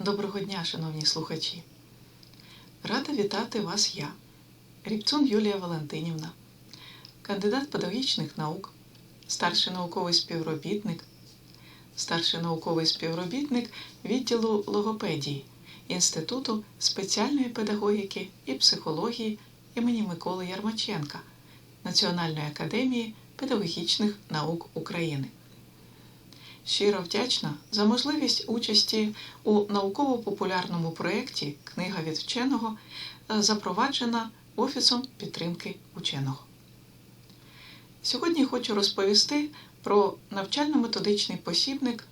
Доброго дня, шановні слухачі. Рада вітати вас я, Рібцун Юлія Валентинівна, кандидат педагогічних наук, старший науковий співробітник, старший науковий співробітник відділу логопедії Інституту спеціальної педагогіки і психології імені Миколи Ярмаченка Національної академії педагогічних наук України. Щиро вдячна за можливість участі у науково-популярному проєкті Книга від вченого, е, запроваджена Офісом підтримки ученого. Сьогодні хочу розповісти про навчально-методичний посібник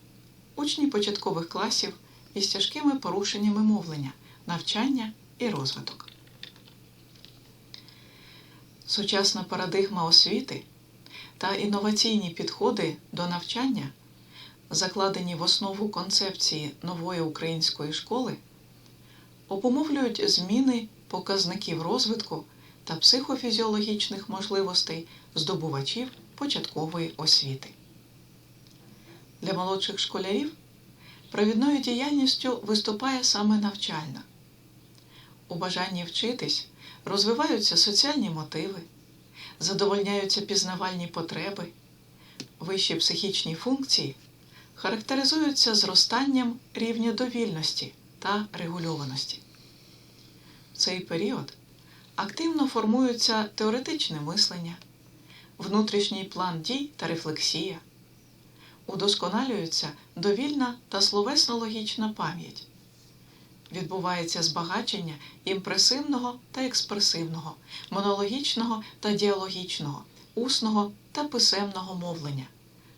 учні початкових класів із тяжкими порушеннями мовлення, навчання і розвиток. Сучасна парадигма освіти та інноваційні підходи до навчання закладені в основу концепції нової української школи, обумовлюють зміни показників розвитку та психофізіологічних можливостей здобувачів початкової освіти. Для молодших школярів провідною діяльністю виступає саме навчальна. У бажанні вчитись розвиваються соціальні мотиви, задовольняються пізнавальні потреби, вищі психічні функції характеризуються зростанням рівня довільності та регульованості. В цей період активно формується теоретичне мислення, внутрішній план дій та рефлексія, удосконалюється довільна та словесно-логічна пам'ять, відбувається збагачення імпресивного та експресивного, монологічного та діалогічного, усного та писемного мовлення,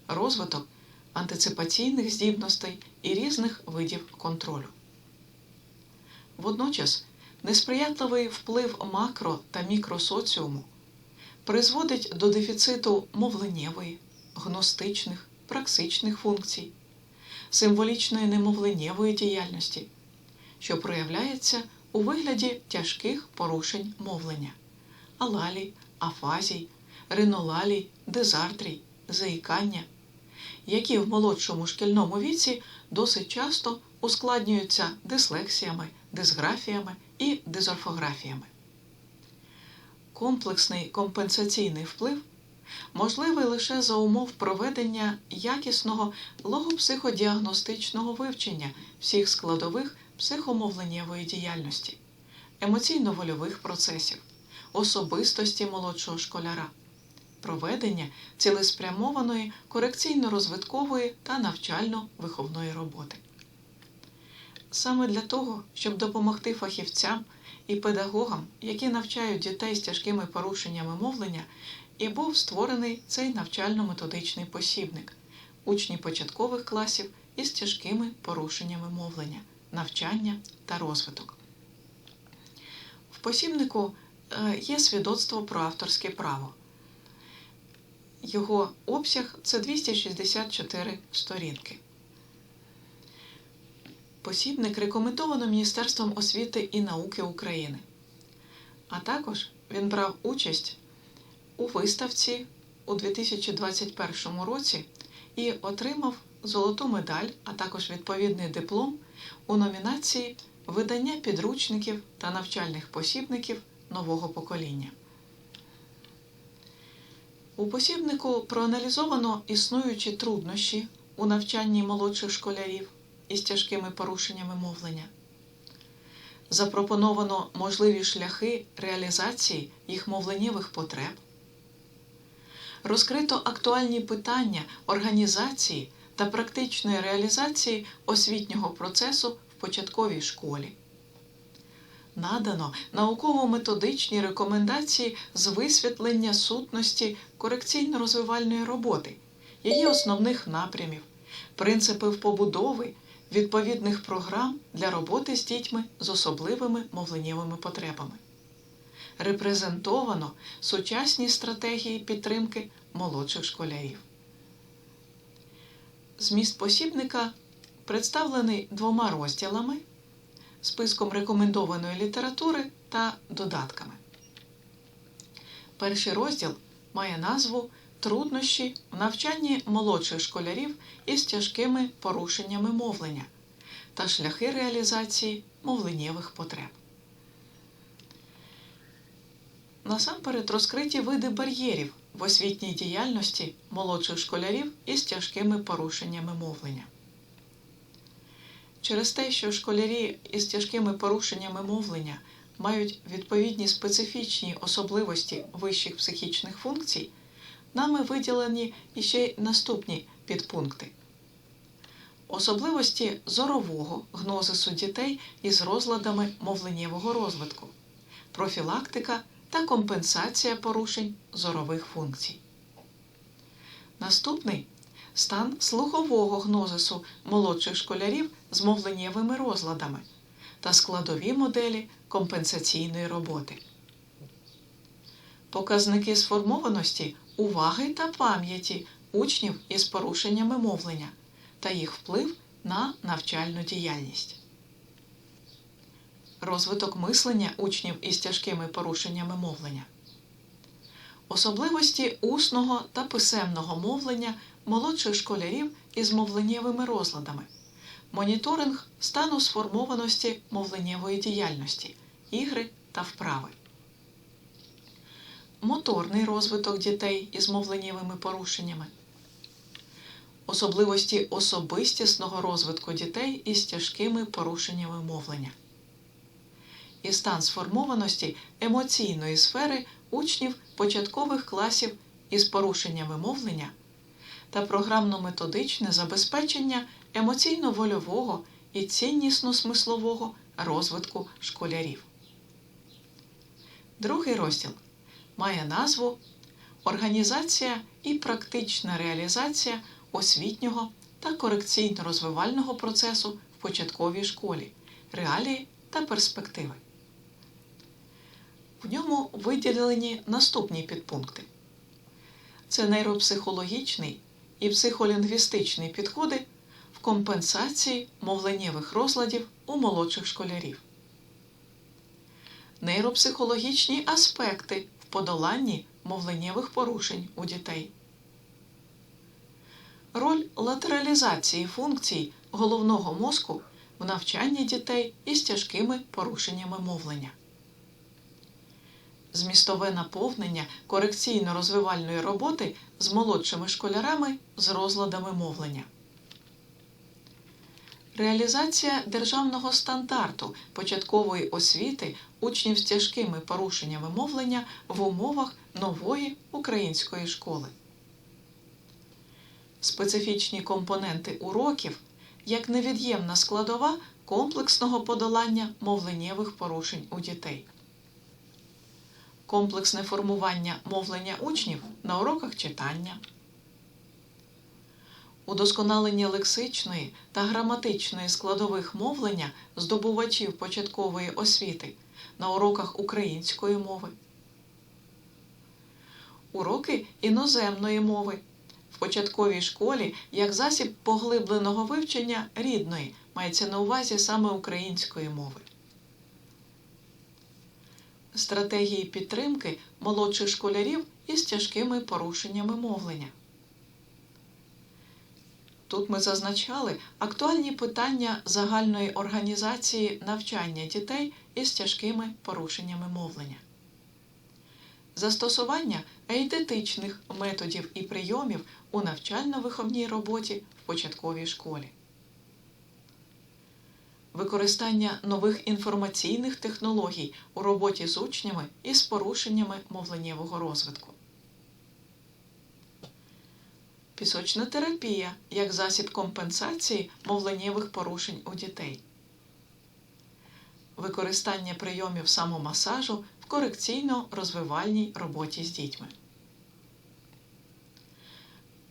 розвиток антиципаційних здібностей і різних видів контролю. Водночас несприятливий вплив макро та мікросоціуму призводить до дефіциту мовленнєвої, гностичних, праксичних функцій, символічної немовленнєвої діяльності, що проявляється у вигляді тяжких порушень мовлення, алалій, афазій, ринолалій, дезартрій, заїкання які в молодшому шкільному віці досить часто ускладнюються дислексіями, дисграфіями і дизорфографіями. Комплексний компенсаційний вплив можливий лише за умов проведення якісного логопсиходіагностичного вивчення всіх складових психомовленнєвої діяльності, емоційно-вольових процесів, особистості молодшого школяра проведення цілеспрямованої корекційно-розвиткової та навчально-виховної роботи. Саме для того, щоб допомогти фахівцям і педагогам, які навчають дітей з тяжкими порушеннями мовлення, і був створений цей навчально-методичний посібник учні початкових класів із тяжкими порушеннями мовлення, навчання та розвиток. В посібнику е, є свідоцтво про авторське право. Його обсяг це 264 сторінки. Посібник рекомендовано Міністерством освіти і науки України. А також він брав участь у виставці у 2021 році і отримав золоту медаль, а також відповідний диплом у номінації Видання підручників та навчальних посібників нового покоління. У посібнику проаналізовано існуючі труднощі у навчанні молодших школярів із тяжкими порушеннями мовлення. Запропоновано можливі шляхи реалізації їх мовленнєвих потреб. Розкрито актуальні питання організації та практичної реалізації освітнього процесу в початковій школі надано науково-методичні рекомендації з висвітлення сутності корекційно-розвивальної роботи, її основних напрямів, принципів побудови відповідних програм для роботи з дітьми з особливими мовленнєвими потребами. Репрезентовано сучасні стратегії підтримки молодших школярів. Зміст посібника представлений двома розділами списком рекомендованої літератури та додатками. Перший розділ має назву Труднощі в навчанні молодших школярів із тяжкими порушеннями мовлення та шляхи реалізації мовленнєвих потреб. Насамперед розкриті види бар'єрів в освітній діяльності молодших школярів із тяжкими порушеннями мовлення. Через те, що школярі із тяжкими порушеннями мовлення мають відповідні специфічні особливості вищих психічних функцій, нами виділені іще й наступні підпункти. Особливості зорового гнозису дітей із розладами мовленнєвого розвитку, профілактика та компенсація порушень зорових функцій. Наступний стан слухового гнозису молодших школярів з мовленнєвими розладами та складові моделі компенсаційної роботи. Показники сформованості уваги та пам'яті учнів із порушеннями мовлення та їх вплив на навчальну діяльність. Розвиток мислення учнів із тяжкими порушеннями мовлення. Особливості усного та писемного мовлення молодших школярів із мовленнєвими розладами. Моніторинг стану сформованості мовленнєвої діяльності, ігри та вправи. Моторний розвиток дітей із мовленнєвими порушеннями. Особливості особистісного розвитку дітей із тяжкими порушеннями мовлення. І стан сформованості емоційної сфери учнів початкових класів із порушеннями мовлення та програмно-методичне забезпечення емоційно-вольового і ціннісно-смислового розвитку школярів. Другий розділ має назву Організація і практична реалізація освітнього та корекційно-розвивального процесу в початковій школі, реалії та перспективи. В ньому виділені наступні підпункти: це нейропсихологічний і психолінгвістичний підходи в компенсації мовленнєвих розладів у молодших школярів, нейропсихологічні аспекти в подоланні мовленнєвих порушень у дітей, роль латералізації функцій головного мозку в навчанні дітей із тяжкими порушеннями мовлення. Змістове наповнення корекційно-розвивальної роботи з молодшими школярами з розладами мовлення. Реалізація державного стандарту початкової освіти учнів з тяжкими порушеннями мовлення в умовах нової української школи. Специфічні компоненти уроків як невід'ємна складова комплексного подолання мовленнєвих порушень у дітей. Комплексне формування мовлення учнів на уроках читання, удосконалення лексичної та граматичної складових мовлення здобувачів початкової освіти на уроках української мови, уроки іноземної мови в початковій школі як засіб поглибленого вивчення рідної, мається на увазі саме української мови. Стратегії підтримки молодших школярів із тяжкими порушеннями мовлення. Тут ми зазначали актуальні питання загальної організації навчання дітей із тяжкими порушеннями мовлення, застосування ейдетичних методів і прийомів у навчально-виховній роботі в початковій школі, використання нових інформаційних технологій у роботі з учнями із порушеннями мовленнєвого розвитку. Пісочна терапія як засіб компенсації мовленнєвих порушень у дітей. Використання прийомів самомасажу в корекційно-розвивальній роботі з дітьми.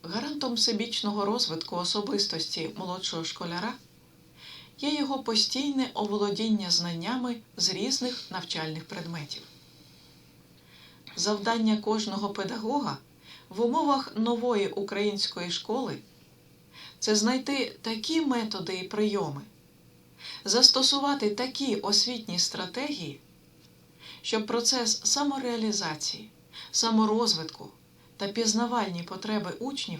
Гарантом всебічного розвитку особистості молодшого школяра є його постійне оволодіння знаннями з різних навчальних предметів. Завдання кожного педагога в умовах нової української школи це знайти такі методи і прийоми, застосувати такі освітні стратегії, щоб процес самореалізації, саморозвитку та пізнавальні потреби учнів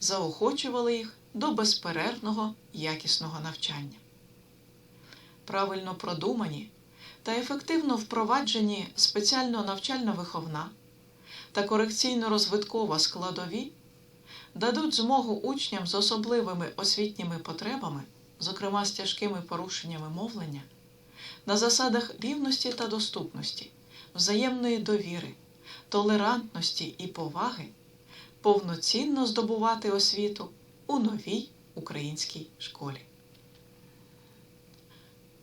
заохочували їх до безперервного якісного навчання. Правильно продумані та ефективно впроваджені спеціально навчально-виховна та корекційно-розвиткова складові дадуть змогу учням з особливими освітніми потребами, зокрема з тяжкими порушеннями мовлення, на засадах рівності та доступності, взаємної довіри, толерантності і поваги повноцінно здобувати освіту у новій українській школі.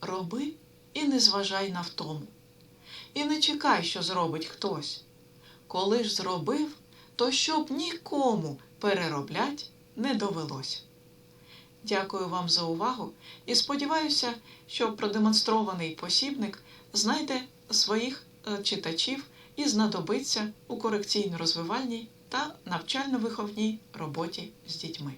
Роби і не зважай на втому. І не чекай, що зробить хтось. Коли ж зробив, то щоб нікому перероблять не довелось. Дякую вам за увагу і сподіваюся, що продемонстрований посібник знайде своїх е, читачів і знадобиться у корекційно-розвивальній та навчально-виховній роботі з дітьми.